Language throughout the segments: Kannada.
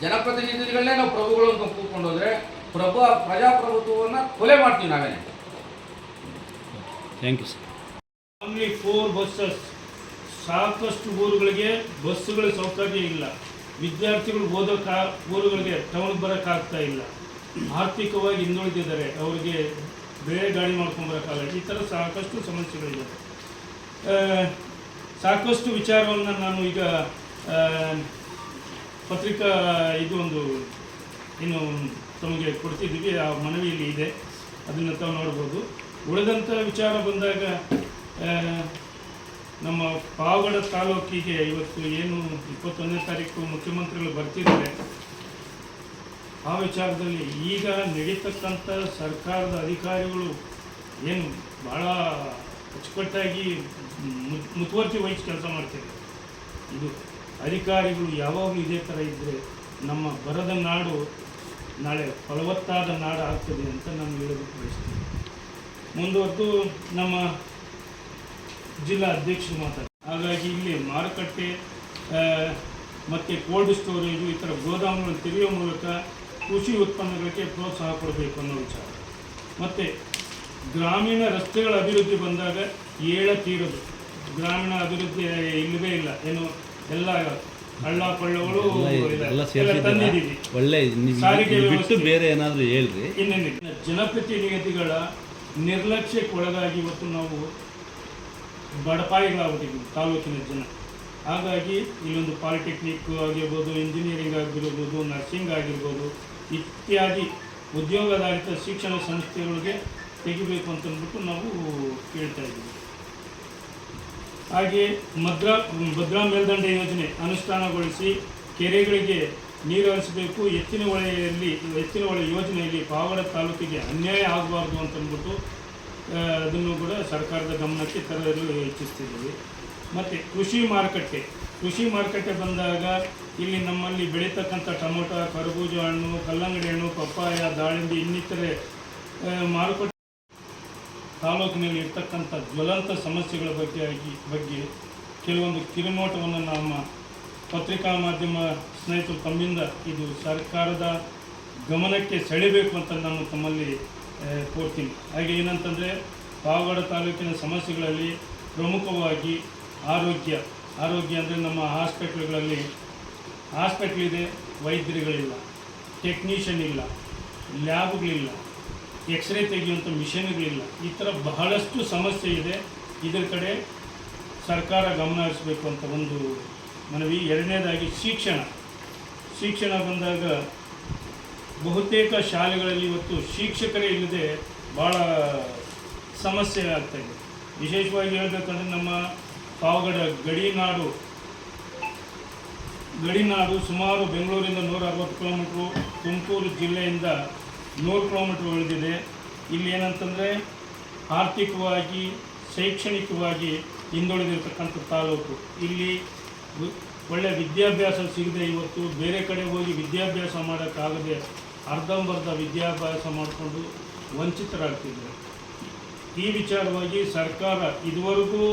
ಜನಪ್ರತಿನಿಧಿಗಳನ್ನೇ ನಾವು ಪ್ರಭುಗಳು ಅಂತ ಕೂತ್ಕೊಂಡು ಹೋದ್ರೆ ಪ್ರಭು ಪ್ರಜಾಪ್ರಭುತ್ವವನ್ನು ಕೊಲೆ ಮಾಡ್ತೀವಿ ನಾವೇನೆ. Thank you sir only four buses ಸಾಕಷ್ಟು ಊರುಗಳಿಗೆ ಬಸ್ಸುಗಳ ಸೌಕರ್ಯ ಇಲ್ಲ. ವಿದ್ಯಾರ್ಥಿಗಳು ಓದೋಕ ಊರುಗಳಿಗೆ ಟೌನ್ಗೆ ಬರೋಕ್ಕಾಗ್ತಾ ಇಲ್ಲ. ಆರ್ಥಿಕವಾಗಿ ಹಿಂದುಳಿದಿದ್ದಾರೆ. ಅವರಿಗೆ ಬೇರೆ ಗಾಡಿ ಮಾಡ್ಕೊಂಡು ಬರೋಕ್ಕಾಗಲ್ಲ. ಈ ಥರ ಸಾಕಷ್ಟು ಸಮಸ್ಯೆಗಳಿದೆ. ಆ, ಸಾಕಷ್ಟು ವಿಚಾರವನ್ನು ನಾನು ಈಗ ಆ, ಪತ್ರಿಕಾ ಇದು ಒಂದು ಏನು ತಮಗೆ ಕೊಡ್ತಿದ್ದೀವಿ ಆ ಮನವಿಯಲ್ಲಿ ಇದೆ. ಅದನ್ನು ತಾವು ನೋಡ್ಬೋದು. ಉಳಿದಂಥ ವಿಚಾರ ಬಂದಾಗ ನಮ್ಮ ಪಾವಗಡ ತಾಲೂಕಿಗೆ ಇವತ್ತು ಏನು ಇಪ್ಪತ್ತೊಂದನೇ ತಾರೀಕು ಮುಖ್ಯಮಂತ್ರಿಗಳು ಬರ್ತಿದ್ದಾರೆ. ಆ ವಿಚಾರದಲ್ಲಿ ಈಗ ನಡೀತಕ್ಕಂಥ ಸರ್ಕಾರದ ಅಧಿಕಾರಿಗಳು ಏನು ಭಾಳ ಅಚ್ಚುಕಟ್ಟಾಗಿ ಮುತುವರ್ಜಿ ವಹಿಸಿ ಕೆಲಸ ಮಾಡ್ತಿದ್ದಾರೆ. ಇದು ಅಧಿಕಾರಿಗಳು ಯಾವಾಗಲೂ ಇದೇ ಥರ ಇದ್ದರೆ ನಮ್ಮ ಬರದ ನಾಡು ನಾಳೆ ಫಲವತ್ತಾದ ನಾಡು ಆಗ್ತದೆ ಅಂತ ನಾನು ಹೇಳೋದಕ್ಕೆ ಬಯಸ್ತೀನಿ. ಮುಂದುವರೆದು ನಮ್ಮ ಜಿಲ್ಲಾ ಅಧ್ಯಕ್ಷರು ಮಾತಾಡ್ತಾರೆ. ಹಾಗಾಗಿ ಇಲ್ಲಿ ಮಾರುಕಟ್ಟೆ ಮತ್ತು ಕೋಲ್ಡ್ ಸ್ಟೋರೇಜು ಈ ಥರ ಗೋದಾಮುಗಳನ್ನು ತೆರೆಯುವ ಮೂಲಕ ಕೃಷಿ ಉತ್ಪನ್ನಗಳಿಗೆ ಪ್ರೋತ್ಸಾಹ ಕೊಡಬೇಕು ಅನ್ನೋ ವಿಚಾರ. ಮತ್ತು ಗ್ರಾಮೀಣ ರಸ್ತೆಗಳ ಅಭಿವೃದ್ಧಿ ಬಂದಾಗ ಏಳ ತೀರದು. ಗ್ರಾಮೀಣ ಅಭಿವೃದ್ಧಿ ಇಲ್ಲವೇ ಇಲ್ಲ. ಏನು ಎಲ್ಲ ಹಳ್ಳ ಪಳ್ಳಗಳು ಎಲ್ಲ ಒಳ್ಳೆ ಬಿಟ್ಟು ಬೇರೆ ಏನಾದರೂ ಹೇಳ್ರಿ. ಜನಪ್ರತಿನಿಧಿಗಳ ನಿರ್ಲಕ್ಷ್ಯಕ್ಕೆ ಒಳಗಾಗಿ ಇವತ್ತು ನಾವು ಬಡಪಾಯಿಗಳಾಗ್ಬಿಟ್ಟಿದ್ವಿ ತಾಲೂಕಿನ ಜನ. ಹಾಗಾಗಿ ಇಲ್ಲೊಂದು ಪಾಲಿಟೆಕ್ನಿಕ್ ಆಗಿರ್ಬೋದು ಇಂಜಿನಿಯರಿಂಗ್ ಆಗಿರ್ಬೋದು ನರ್ಸಿಂಗ್ ಆಗಿರ್ಬೋದು ಇತ್ಯಾದಿ ಉದ್ಯೋಗಾಧಾರಿತ ಶಿಕ್ಷಣ ಸಂಸ್ಥೆಗಳಿಗೆ ತೆಗಿಬೇಕು ಅಂತಂದ್ಬಿಟ್ಟು ನಾವು ಕೇಳ್ತಾ ಇದ್ದೀವಿ. ಹಾಗೆ ಮದ್ರಾ, ಭದ್ರಾ ಮೇಲ್ದಂಡೆ ಯೋಜನೆ ಅನುಷ್ಠಾನಗೊಳಿಸಿ ಕೆರೆಗಳಿಗೆ ನೀರು ಹರಿಸಬೇಕು. ಎತ್ತಿನ ಹೊಳೆಯಲ್ಲಿ, ಎತ್ತಿನ ಹೊಳೆ ಯೋಜನೆಯಲ್ಲಿ ಪಾವಗಡ ತಾಲೂಕಿಗೆ ಅನ್ಯಾಯ ಆಗಬಾರ್ದು ಅಂತಂದ್ಬಿಟ್ಟು ಅದನ್ನು ಕೂಡ ಸರ್ಕಾರದ ಗಮನಕ್ಕೆ ತರಲು ಇಚ್ಛಿಸ್ತಿದ್ದೀವಿ. ಮತ್ತು ಕೃಷಿ ಮಾರುಕಟ್ಟೆ. ಕೃಷಿ ಮಾರುಕಟ್ಟೆ ಬಂದಾಗ ಇಲ್ಲಿ ನಮ್ಮಲ್ಲಿ ಬೆಳೀತಕ್ಕಂಥ ಟೊಮೊಟೊ, ಕರಬೂಜ ಹಣ್ಣು, ಕಲ್ಲಂಗಡಿ ಹಣ್ಣು, ಪಪ್ಪಾಯ, ದಾಳಿಂಬೆ ಇನ್ನಿತರೆ ಮಾರುಕಟ್ಟೆ ತಾಲೂಕಿನಲ್ಲಿ ಇರ್ತಕ್ಕಂಥ ಜ್ವಲಂತ ಸಮಸ್ಯೆಗಳ ಬಗ್ಗೆ ಆಗಿ ಬಗ್ಗೆ ಕೆಲವೊಂದು ಕಿರುನೋಟವನ್ನು ನಮ್ಮ ಪತ್ರಿಕಾ ಮಾಧ್ಯಮ ಸ್ನೇಹಿತರು ತಮ್ಮಿಂದ ಇದು ಸರ್ಕಾರದ ಗಮನಕ್ಕೆ ಸೆಳೆಬೇಕು ಅಂತ ನಾನು ತಮ್ಮಲ್ಲಿ ಕೋರ್ತೀನಿ. ಹಾಗೆ ಏನಂತಂದರೆ, ಪಾವಗಡ ತಾಲೂಕಿನ ಸಮಸ್ಯೆಗಳಲ್ಲಿ ಪ್ರಮುಖವಾಗಿ ಆರೋಗ್ಯ. ಆರೋಗ್ಯ ಅಂದರೆ ನಮ್ಮ ಹಾಸ್ಪಿಟ್ಲ್ಗಳಲ್ಲಿ ಹಾಸ್ಪಿಟ್ಲ್ ಇದೆ, ವೈದ್ಯರುಗಳಿಲ್ಲ, ಟೆಕ್ನಿಷಿಯನ್ ಇಲ್ಲ, ಲ್ಯಾಬ್ಗಳಿಲ್ಲ. ಎಕ್ಸ್ರೇ ತೆಗೆಯುವಂಥ ಮಿಷನ್ಗಳಿಲ್ಲ ಈ ಥರ ಬಹಳಷ್ಟು ಸಮಸ್ಯೆ ಇದೆ. ಇದರ ಕಡೆ ಸರ್ಕಾರ ಗಮನ ಹರಿಸಬೇಕು ಅಂತ ಒಂದು ಮನವಿ. ಎರಡನೇದಾಗಿ ಶಿಕ್ಷಣ. ಶಿಕ್ಷಣ ಬಂದಾಗ ಬಹುತೇಕ ಶಾಲೆಗಳಲ್ಲಿ ಇವತ್ತು ಶಿಕ್ಷಕರೇ ಇಲ್ಲದೆ ಭಾಳ ಸಮಸ್ಯೆ ಆಗ್ತಾಯಿದೆ ವಿಶೇಷವಾಗಿ ಹೇಳಬೇಕಂದ್ರೆ ನಮ್ಮ ಪಾವಗಡ ಗಡಿನಾಡು ಗಡಿನಾಡು ಸುಮಾರು ಬೆಂಗಳೂರಿಂದ ನೂರ ಅರವತ್ತು ಕಿಲೋಮೀಟ್ರು ತುಮಕೂರು ಜಿಲ್ಲೆಯಿಂದ ನೂರು ಕಿಲೋಮೀಟ್ರ್ ಉಳಿದಿದೆ ಇಲ್ಲಿ ಏನಂತಂದರೆ ಆರ್ಥಿಕವಾಗಿ, ಶೈಕ್ಷಣಿಕವಾಗಿ ಹಿಂದುಳಿದಿರ್ತಕ್ಕಂಥ ತಾಲೂಕು. ಇಲ್ಲಿ ಒಳ್ಳೆಯ ವಿದ್ಯಾಭ್ಯಾಸ ಸಿಗದೆ ಇವತ್ತು ಬೇರೆ ಕಡೆ ಹೋಗಿ ವಿದ್ಯಾಭ್ಯಾಸ ಮಾಡೋಕ್ಕಾಗದೆ ಅರ್ಧಂಬರ್ಧ ವಿದ್ಯಾಭ್ಯಾಸ ಮಾಡಿಕೊಂಡು ವಂಚಿತರಾಗ್ತಿದ್ದಾರೆ. ಈ ವಿಚಾರವಾಗಿ ಸರ್ಕಾರ ಇದುವರೆಗೂ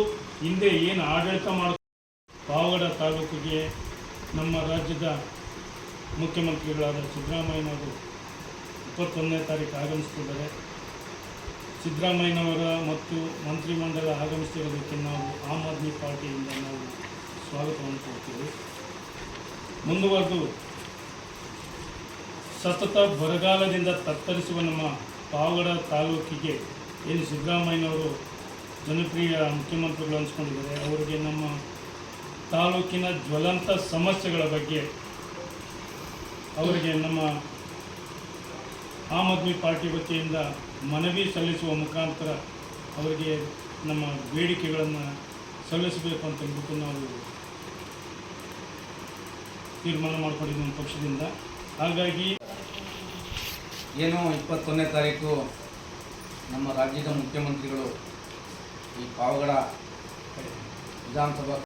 ಹಿಂದೆ ಏನು ಆಡಳಿತ ಮಾಡ, ಪಾವಗಡ ತಾಲೂಕಿಗೆ ನಮ್ಮ ರಾಜ್ಯದ ಮುಖ್ಯಮಂತ್ರಿಗಳಾದ ಸಿದ್ದರಾಮಯ್ಯನವರು ಇಪ್ಪತ್ತೊಂದನೇ ತಾರೀಕು ಆಗಮಿಸ್ತಿದ್ದಾರೆ ಸಿದ್ದರಾಮಯ್ಯನವರ ಮತ್ತು ಮಂತ್ರಿಮಂಡಲ ಆಗಮಿಸ್ತಿರೋದಕ್ಕೆ ನಾವು ಆಮ್ ಆದ್ಮಿ ಪಾರ್ಟಿಯಿಂದ ನಾವು ಸ್ವಾಗತವನ್ನು ಕೊಡ್ತೀವಿ. ಮುಂದುವರೆದು ಸತತ ಬರಗಾಲದಿಂದ ತತ್ತರಿಸುವ ನಮ್ಮ ಪಾವಗಡ ತಾಲೂಕಿಗೆ ಏನು ಸಿದ್ದರಾಮಯ್ಯನವರು ಜನಪ್ರಿಯ ಮುಖ್ಯಮಂತ್ರಿಗಳು ಅನಿಸ್ಕೊಂಡಿದ್ದಾರೆ, ಅವರಿಗೆ ನಮ್ಮ ತಾಲೂಕಿನ ಜ್ವಲಂತ ಸಮಸ್ಯೆಗಳ ಬಗ್ಗೆ ಅವರಿಗೆ ನಮ್ಮ ಆಮ್ ಆದ್ಮಿ ಪಾರ್ಟಿ ವತಿಯಿಂದ ಮನವಿ ಸಲ್ಲಿಸುವ ಮುಖಾಂತರ ಅವರಿಗೆ ನಮ್ಮ ಬೇಡಿಕೆಗಳನ್ನು ಸಲ್ಲಿಸಬೇಕು ಅಂತ ನಾವು ತೀರ್ಮಾನ ಮಾಡಿಕೊಂಡಿದ್ದೀವಿ ನಮ್ಮ ಪಕ್ಷದಿಂದ. ಹಾಗಾಗಿ ಏನು ಇಪ್ಪತ್ತೊಂದನೇ ತಾರೀಕು ನಮ್ಮ ರಾಜ್ಯದ ಮುಖ್ಯಮಂತ್ರಿಗಳು ಈ ಪಾವಗಡ ವಿಧಾನಸಭಾ